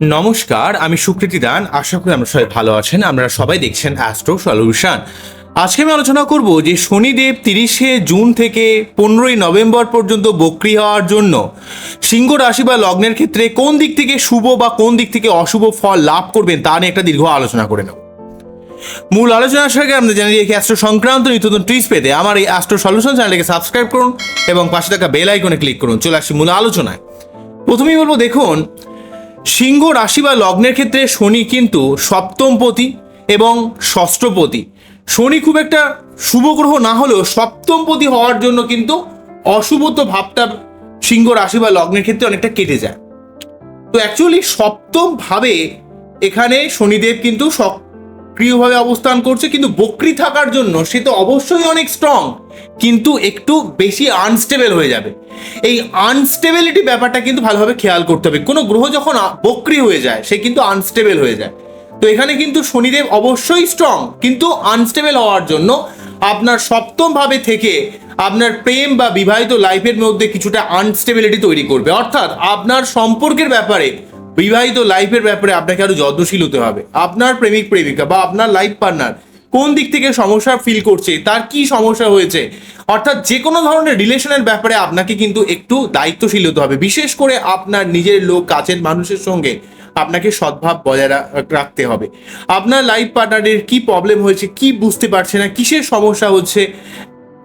নমস্কার, আমি সুকৃতি দান। আশা করি আমরা সবাই ভালো আছেন। আমরা সবাই দেখছেন অ্যাস্ট্রো সলিউশন আজকে আমি আলোচনা করব যে শনিদেব তিরিশে জুন থেকে পনেরোই নভেম্বর পর্যন্ত বক্রি হওয়ার জন্য সিংহ রাশি বা লগ্নের ক্ষেত্রে কোন দিক থেকে শুভ বা কোন দিক থেকে অশুভ ফল লাভ করবেন তা নিয়ে একটা দীর্ঘ আলোচনা করে নেব। মূল আলোচনার সঙ্গে আমরা জানি যে অ্যাস্ট্রো সংক্রান্ত নিত্য নতুন ট্রিস পেতে আমার এই অ্যাস্ট্রো সলিউশন চ্যানেলকে সাবস্ক্রাইব করুন এবং পাশে থাকা বেল আইকনে ক্লিক করুন। চলে আসি মূল আলোচনায়। প্রথমেই বলব, দেখুন সিংহ রাশি বা লগ্নের ক্ষেত্রে শনি কিন্তু সপ্তমপতি এবং ষষ্ঠপতি। শনি খুব একটা শুভ গ্রহ না হলেও সপ্তমপতি হওয়ার জন্য কিন্তু অশুভত্ব ভাবটা সিংহ রাশি বা লগ্নের ক্ষেত্রে অনেকটা কেটে যায়। তো অ্যাকচুয়ালি সপ্তম ভাবে এখানে শনিদেব কিন্তু সক্রিয়ভাবে অবস্থান করছে, কিন্তু বক্রি থাকার জন্য সে তো অবশ্যই অনেক স্ট্রং কিন্তু একটু বেশি আনস্টেবল হয়ে যাবে। এই আনস্টেবিলিটি ব্যাপারটা কিন্তু ভালোভাবে খেয়াল করতে হবে। কোনো গ্রহ যখন বক্রি হয়ে যায়, সে কিন্তু আনস্টেবল হয়ে যায়। তো এখানে কিন্তু শনিদেব অবশ্যই স্ট্রং কিন্তু আনস্টেবল হওয়ার জন্য আপনার সপ্তম ভাবে থেকে আপনার প্রেম বা বিবাহিত লাইফের মধ্যে কিছুটা আনস্টেবিলিটি তৈরি করবে। অর্থাৎ আপনার সম্পর্কের ব্যাপারে বিবাহিত লাইফের ব্যাপারে আপনাকে আরও যত্নশীল হতে হবে। আপনার প্রেমিক, প্রেমিকা বা আপনার লাইফ পার্টনার কোন দিক থেকে সমস্যা ফিল করছে, তার কি সমস্যা হয়েছে, অর্থাৎ যে কোনো ধরনের রিলেশনের ব্যাপারে আপনাকে কিন্তু একটু দায়িত্বশীল হতে হবে। বিশেষ করে আপনার নিজের লোক, কাছের মানুষের সঙ্গে আপনাকে সদ্ভাব বজায় রাখতে হবে। আপনার লাইফ পার্টনারের কি প্রবলেম হয়েছে, কি বুঝতে পারছে না, কিসের সমস্যা হচ্ছে,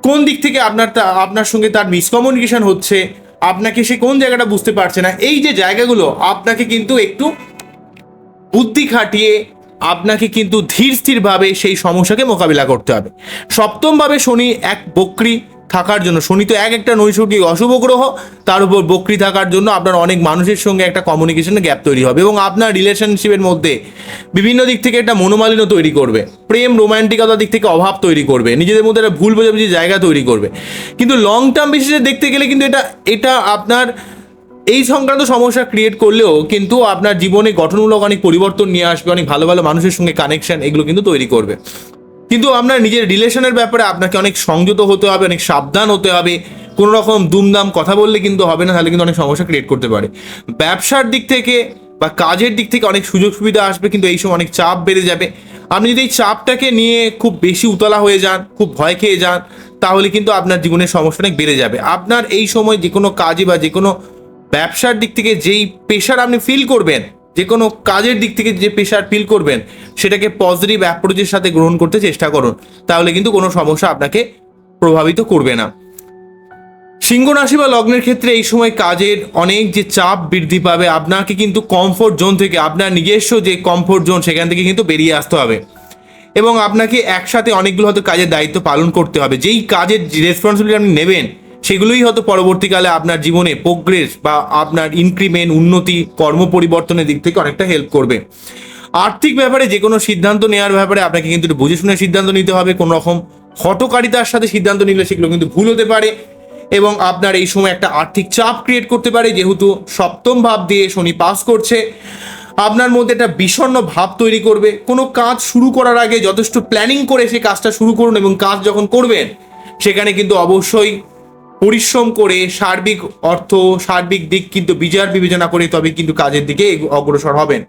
কোন দিক থেকে আপনার আপনার সঙ্গে তার মিসকমিউনিকেশন হচ্ছে আপনাকে সে কোন জায়গাটা বুঝতে পারছে না, এই যে জায়গাগুলো, আপনাকে কিন্তু একটু বুদ্ধি খাটিয়ে আপনাকে কিন্তু ধীর স্থিরভাবে সেই সমস্যাকে মোকাবিলা করতে হবে। সপ্তমভাবে শনি এক বক্রি থাকার জন্য। শনি তো এক একটা নৈসর্গিক অশুভ গ্রহ, তার উপর বক্রি থাকার জন্য আপনার অনেক মানুষের সঙ্গে একটা কমিউনিকেশনের গ্যাপ তৈরি হবে এবং আপনার রিলেশনশিপের মধ্যে বিভিন্ন দিক থেকে একটা মনোমালিন্য তৈরি করবে, প্রেম রোমান্টিকতার দিক থেকে অভাব তৈরি করবে, নিজেদের মধ্যে একটা ভুল বোঝাবুঝি জায়গা তৈরি করবে। কিন্তু লং টার্ম বেসিসে দেখতে গেলে কিন্তু এটা এটা আপনার, এই সংক্রান্ত সমস্যা ক্রিয়েট করলেও কিন্তু আপনার জীবনে গঠনমূলক অনেক পরিবর্তন নিয়ে আসবে, অনেক ভালো ভালো মানুষের সঙ্গে কানেকশন এগুলো কিন্তু তৈরি করবে। কিন্তু আপনার নিজের রিলেশনের ব্যাপারে আপনাকে অনেক সংযত হতে হবে, অনেক সাবধান হতে হবে। কোনো রকম দুমদাম কথা বললে কিন্তু হবে না, তাহলে কিন্তু অনেক সমস্যা ক্রিয়েট করতে পারে। ব্যবসার দিক থেকে বা কাজের দিক থেকে অনেক সুযোগ সুবিধা আসবে, কিন্তু এই সময় অনেক চাপ বেড়ে যাবে। আপনি যদি এই চাপটাকে নিয়ে খুব বেশি উতলা হয়ে যান, খুব ভয় খেয়ে যান, তাহলে কিন্তু আপনার জীবনের সমস্যা অনেক বেড়ে যাবে। আপনার এই সময় যে কোনো কাজে বা যে কোনো ব্যবসার দিক থেকে যেই প্রেশার আপনি ফিল করবেন যে কোনো কাজের দিক থেকে যে প্রেশার ফিল করবেন, সেটাকে পজিটিভ অ্যাপ্রোচের সাথে গ্রহণ করতে চেষ্টা করুন। তাহলে কিন্তু কোনো সমস্যা আপনাকে প্রভাবিত করবে না। সিংহ রাশি বা লগ্নের ক্ষেত্রে এই সময় কাজের অনেক যে চাপ বৃদ্ধি পাবে, আপনাকে কিন্তু কমফোর্ট জোন থেকে, আপনার নিজস্ব যে কমফোর্ট জোন সেখান থেকে কিন্তু বেরিয়ে আসতে হবে। এবং আপনাকে একসাথে অনেকগুলো হয়তো কাজের দায়িত্ব পালন করতে হবে। যেই কাজের রেসপন্সিবিলিটি আপনি নেবেন সেগুলোই হয়তো পরবর্তীকালে আপনার জীবনে প্রোগ্রেস বা আপনার ইনক্রিমেন্ট উন্নতি, কর্ম পরিবর্তনের দিক থেকে অনেকটা হেল্প করবে। আর্থিক ব্যাপারে যে কোনো সিদ্ধান্ত নেওয়ার ব্যাপারে আপনাকে কিন্তু বুঝে শুনে সিদ্ধান্ত নিতে হবে। কোনো রকম হটকারিতার সাথে সিদ্ধান্ত নিলে সেগুলো কিন্তু ভুল হতে পারে এবং আপনার এই সময় একটা আর্থিক চাপ ক্রিয়েট করতে পারে। যেহেতু সপ্তম ভাব দিয়ে শনি পাস করছে, আপনার মধ্যে একটা বিষণ্ণ ভাব তৈরি করবে। কোনো কাজ শুরু করার আগে যথেষ্ট প্ল্যানিং করে সেই কাজটা শুরু করুন এবং কাজ যখন করবেন, সেখানে কিন্তু অবশ্যই পরিশ্রম করে সার্বিক অর্থ, সার্বিক দিক কিন্তু বিচার বিবেচনা করে তবে কিন্তু কাজের দিকে অগ্রসর হবেন।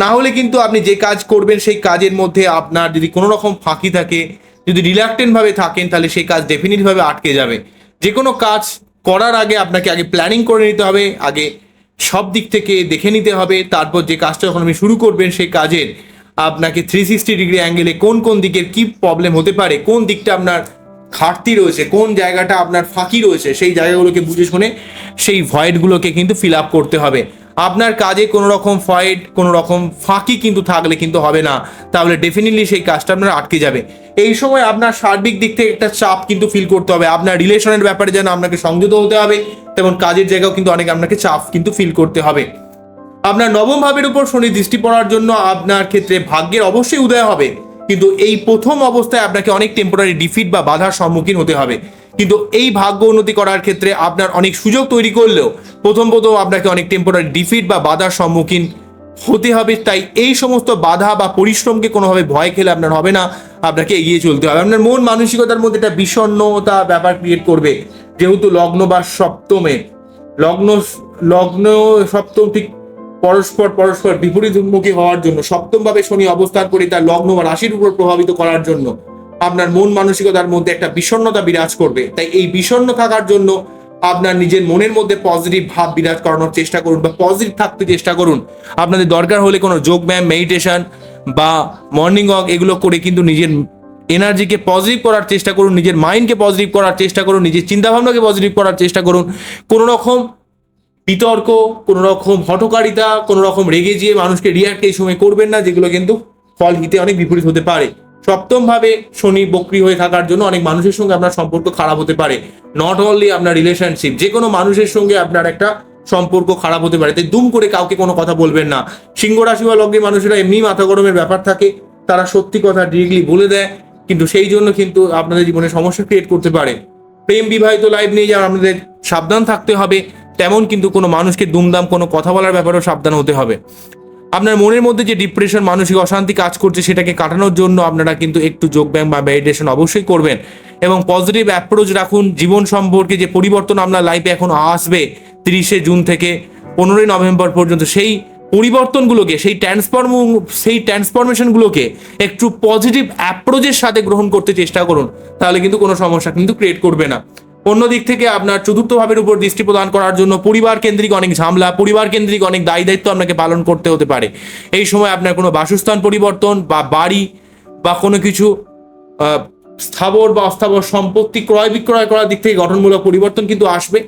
না হলে কিন্তু আপনি যে কাজ করবেন সেই কাজের মধ্যে আপনার যদি কোনো রকম ফাঁকি থাকে, যদি রিল্যাক্টেন্ট ভাবে থাকেন, তাহলে সেই কাজ ডেফিনিট ভাবে আটকে যাবে। যে কোনো কাজ করার আগে আপনাকে আগে প্ল্যানিং করে নিতে হবে, আগে সব দিক থেকে দেখে নিতে হবে, তারপর যে কাজটা যখন আপনি শুরু করবেন সেই কাজের, আপনাকে থ্রি সিক্সটি ডিগ্রি অ্যাঙ্গেলে কোন কোন দিকের কি প্রবলেম হতে পারে, কোন দিকটা আপনার ঘাটতি রয়েছে, কোন জায়গাটা আপনার ফাঁকি রয়েছে সেই জায়গাগুলোকে বুঝে শুনে সেই ভয়েডগুলোকে কিন্তু ফিল আপ করতে হবে। আপনার কাজে কোনো রকম ভয়েড কোনো রকম ফাঁকি কিন্তু থাকলে কিন্তু হবে না। তাহলে ডেফিনেটলি সেই কাজটা আপনার আটকে যাবে। এই সময় আপনার সার্বিক দিক থেকে একটা চাপ কিন্তু ফিল করতে হবে। আপনার রিলেশনের ব্যাপারে যেন আপনাকে সংযত হতে হবে, তেমন কাজের জায়গাও কিন্তু অনেক আপনাকে চাপ কিন্তু ফিল করতে হবে। আপনার নবম ভাবের উপর শনি দৃষ্টি পড়ার জন্য আপনার ক্ষেত্রে ভাগ্যের অবশ্যই উদয় হবে। কিন্তু এই প্রথম অবস্থায় আপনাকে অনেক টেম্পোরারি ডিফিট বা বাধার সম্মুখীন হতে হবে। কিন্তু এই ভাগ্য উন্নতি করার ক্ষেত্রে আপনার অনেক সুযোগ তৈরি করলেও প্রথম প্রথম আপনাকে অনেক টেম্পোরারি ডিফিট বা বাধার সম্মুখীন হতে হবে। তাই এই সমস্ত বাধা বা পরিশ্রমকে কোনোভাবে ভয় খেলে আপনার হবে না। আপনাকে এগিয়ে চলতে হবে। আপনার মন মানসিকতার মধ্যে একটা বিষণ্ণতা ব্যাপার ক্রিয়েট করবে। যেহেতু লগ্ন বা সপ্তমে, লগ্ন লগ্ন সপ্তম ঠিক পরস্পর পরস্পর বিপরীতমুখী হওয়ার জন্য সপ্তমভাবে শনি অবস্থান করে তার লগ্ন বা রাশির উপর প্রভাবিত করার জন্য আপনার মন মানসিকতার মধ্যে একটা বিষণ্ণতা বিরাজ করবে। তাই এই বিষণ্ণ থাকার জন্য আপনার নিজের মনের মধ্যে পজিটিভ ভাব বিরাজ করানোর চেষ্টা করুন বা পজিটিভ থাকতে চেষ্টা করুন। আপনাদের দরকার হলে কোনো যোগ ব্যায়াম মেডিটেশন বা মর্নিং ওয়াক এগুলো করে কিন্তু নিজের এনার্জিকে পজিটিভ করার চেষ্টা করুন, নিজের মাইন্ডকে পজিটিভ করার চেষ্টা করুন, নিজের চিন্তাভাবনাকে পজিটিভ করার চেষ্টা করুন। কোনো রকম বিতর্ক কোনো রকম হটকারিতা কোনো রকম রেগে যেয়ে মানুষকে রিয়াক্ট এই সময় করবেন না, যেগুলো কিন্তু ফল হিতে অনেক বিপরীত হতে পারে। সপ্তম ভাবে শনি বক্রি হয়ে থাকার জন্য অনেক মানুষের সঙ্গে আপনার সম্পর্ক খারাপ হতে পারে। নট অনলি আপনার রিলেশনশিপ যে কোনো মানুষের সঙ্গে আপনার একটা সম্পর্ক খারাপ হতে পারে। তাই দুম করে কাউকে কোনো কথা বলবেন না। সিংহ রাশি বা লগ্নের মানুষেরা এমনি মাথা গরমের ব্যাপার থাকে, তারা সত্যি কথা ডিরেক্টলি বলে দেয়, কিন্তু সেই জন্য কিন্তু আপনাদের জীবনে সমস্যা ক্রিয়েট করতে পারে। প্রেম বিবাহিত লাইফ নিয়ে যেমন আপনাদের সাবধান থাকতে হবে। তেমন কিন্তু কোনো মানুষকে দুমদাম কোনো কথা বলার ব্যাপারেও সাবধান হতে হবে। আপনার মনের মধ্যে যে ডিপ্রেশন মানসিক অশান্তি কাজ করছে সেটাকে কাটানোর জন্য আপনারা কিন্তু একটু যোগব্যায়াম বা মেডিটেশন অবশ্যই করবেন এবং পজিটিভ অ্যাপ্রোচ রাখুন। জীবন সম্পর্কে যে পরিবর্তন আপনার লাইফে এখন আসবে তিরিশে জুন থেকে পনেরোই নভেম্বর পর্যন্ত, সেই পরিবর্তনগুলোকে, সেই ট্রান্সফর্ম সেই ট্রান্সফরমেশনগুলোকে একটু পজিটিভ অ্যাপ্রোচের সাথে গ্রহণ করতে চেষ্টা করুন। তাহলে কিন্তু কোনো সমস্যা কিন্তু ক্রিয়েট করবে না। অন্য দিক থেকে আপনার চতুর্থ ভাবের উপর দৃষ্টি প্রদান করার জন্য পরিবার কেন্দ্রিক অনেক ঝামেলা পরিবার কেন্দ্রিক অনেক দায়ী দায়িত্ব আপনাকে পালন করতে হতে পারে। এই সময় আপনার কোনো বাসস্থান পরিবর্তন বা বাড়ি বা কোনো কিছু স্থাবর বা অস্থাবর সম্পত্তি ক্রয় বিক্রয় করার দিক থেকে গঠনমূলক পরিবর্তন কিন্তু আসবে।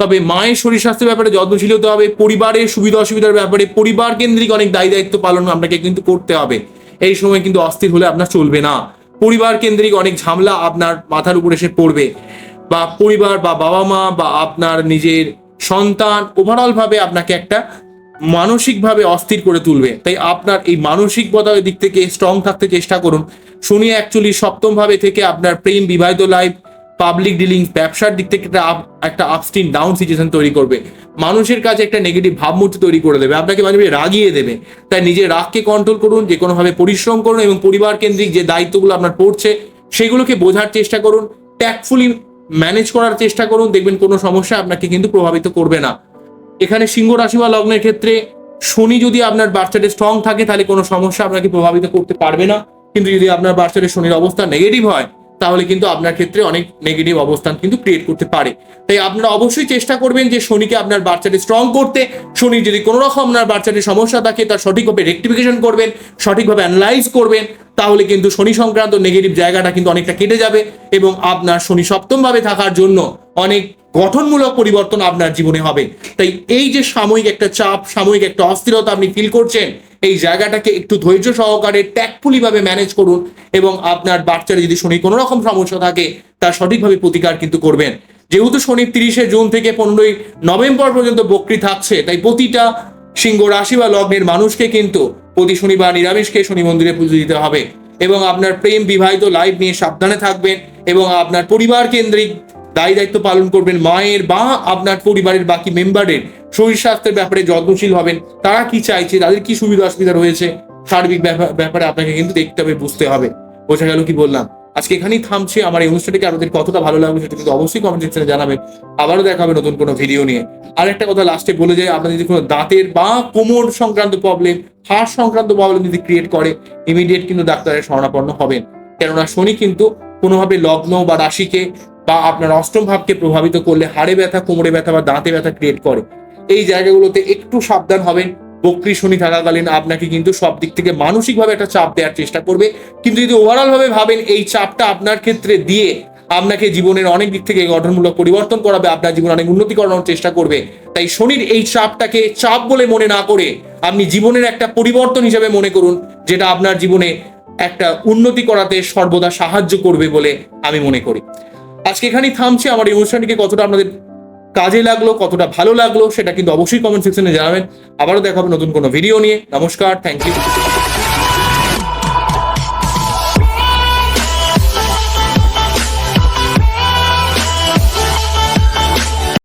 তবে মায়ের শরীর স্বাস্থ্যের ব্যাপারে যত্নশীল হতে হবে, পরিবারের সুবিধা অসুবিধার ব্যাপারে পরিবার কেন্দ্রিক অনেক দায়ী দায়িত্ব পালন আপনাকে কিন্তু করতে হবে। এই সময় কিন্তু অস্থির হলে আপনার চলবে না। পরিবার কেন্দ্রিক অনেক ঝামেলা আপনার মাথার উপর এসে পড়বে। বা পরিবার বা বাবা মা বা আপনার নিজের সন্তান ওভারঅল ভাবে আপনাকে একটা মানসিকভাবে অস্থির করে তুলবে। তাই আপনার এই মানসিক মানসিকতার দিক থেকে স্ট্রং থাকতে চেষ্টা করুন। শনি অ্যাকচুয়ালি সপ্তম ভাবে থেকে আপনার প্রেম, বিবাহিত লাইফ পাবলিক ডিলিং ব্যবসার দিক থেকে একটা একটা আপস্টিন ডাউন সিচুয়েশন তৈরি করবে। মানুষের কাছে একটা নেগেটিভ ভাবমূর্তি তৈরি করে দেবে। আপনাকে মাঝে রাগিয়ে দেবে। তাই নিজের রাগকে কন্ট্রোল করুন, যে কোনোভাবে পরিশ্রম করুন এবং পরিবার কেন্দ্রিক যে দায়িত্বগুলো আপনার পড়ছে, সেগুলোকে বোঝার চেষ্টা করুন। ট্যাক্টফুলি ম্যানেজ করার চেষ্টা করুন, দেখবেন কোনো সমস্যা আপনাকে কিন্তু প্রভাবিত করবে না। এখানে সিংহ রাশি বা লগ্নের ক্ষেত্রে শনি যদি আপনার বাচ্চাটা স্ট্রং থাকে, তাহলে কোনো সমস্যা আপনাকে প্রভাবিত করতে পারবে না। কিন্তু যদি আপনার বাচ্চাটা শনির অবস্থা নেগেটিভ হয় তাহলে কিন্তু আপনার ক্ষেত্রে অনেক নেগেটিভ অবস্থান কিন্তু ক্রিয়েট করতে পারে। তাই আপনারা অবশ্যই চেষ্টা করবেন যে শনিকে আপনার বাচ্চাটি স্ট্রং করতে। শনি যদি কোনো রকম আপনার বাচ্চাটির সমস্যা থাকে, তার সঠিকভাবে রেক্টিফিকেশন করবেন সঠিকভাবে অ্যানালাইজ করবেন, তাহলে কিন্তু শনি সংক্রান্ত নেগেটিভ জায়গাটা কিন্তু অনেকটা কেটে যাবে এবং আপনার শনি সপ্তমভাবে থাকার জন্য অনেক গঠনমূলক পরিবর্তন আপনার জীবনে হবে। তাই এই যে সাময়িক একটা চাপ, সাময়িক একটা অস্থিরতা আপনি ফিল করছেন এই জায়গাটাকে একটু ধৈর্য সহকারে ট্যাক্টফুলি ভাবে ম্যানেজ করুন এবং আপনার বাচ্চার যদি শনি কোনো রকম সমস্যা থাকে, তার সঠিকভাবে প্রতিকার কিন্তু করবেন। যেহেতু শনি তিরিশে জুন থেকে পনেরোই নভেম্বর পর্যন্ত বক্রি থাকছে, তাই প্রতিটা সিংহ রাশি বা লগ্নের মানুষকে কিন্তু প্রতি শনিবার নিরামিষকে শনি মন্দিরে পুজো দিতে হবে। এবং আপনার প্রেম বিবাহিত লাইফ নিয়ে সাবধানে থাকবেন এবং আপনার পরিবার কেন্দ্রিক দায়ী দায়িত্ব পালন করবেন মায়ের বা আপনার পরিবারের বাকি মেম্বারের শরীর স্বাস্থ্যের ব্যাপারে যত্নশীল হবেন। তারা কি চাইছে? তাদের কি সুবিধা অসুবিধা রয়েছে? সার্বিক ব্যাপা- ব্যাপারে আপনাকে কিন্তু দেখতে হবে, বুঝতে হবে। বোঝা গেল কি বললাম? আজকে এখানেই থামছে। আমার এই অনুষ্ঠানটিকে আপনাদের কতটা ভালো লাগবে সেটা কিন্তু অবশ্যই কমেন্ট সেকশনে জানাবেন। আবারও দেখা হবে নতুন কোনো ভিডিও নিয়ে। আর একটা কথা লাস্টে বলে যায় আপনাদের যদি কোনো দাঁতের বা কোমর সংক্রান্ত প্রবলেম হাড় সংক্রান্ত প্রবলেম যদি ক্রিয়েট করে ইমিডিয়েট কিন্তু ডাক্তারের শরণাপন্ন হবেন। কেননা শনি কিন্তু কোনোভাবে লগ্ন বা রাশিকে বা আপনার অষ্টম ভাবকে প্রভাবিত করলে হাড়ে ব্যথা, কোমরে ব্যথা বা দাঁতে ব্যথা ক্রিয়েট করে। এই জায়গাগুলোতে একটু সাবধান হবেন। বক্রি শনি থাকাকালীন আপনাকে কিন্তু সব দিক থেকে মানসিকভাবে একটা চাপ দেওয়ার চেষ্টা করবে। কিন্তু যদি ওভারঅল ভাবে ভাবেন, এই চাপটা আপনার ক্ষেত্রে দিয়ে আপনাকে জীবনের অনেক দিক থেকে গঠনমূলক পরিবর্তন করাবে, আপনার জীবন অনেক উন্নতি করানোর চেষ্টা করবে। তাই শনির এই চাপটাকে চাপ বলে মনে না করে আপনি জীবনের একটা পরিবর্তন হিসেবে মনে করুন, যেটা আপনার জীবনে একটা উন্নতি করাতে সর্বদা সাহায্য করবে বলে আমি মনে করি। আজকে এখানেই থামছি। আমার এই অনুষ্ঠানটিকে কতটা আপনাদের কাজে লাগল, কতটা ভালো লাগল, সেটা কিন্তু অবশ্যই কমেন্ট সেকশনে জানাবেন। আবারও দেখাবো নতুন কোনো ভিডিও নিয়ে। নমস্কার থ্যাংক ইউ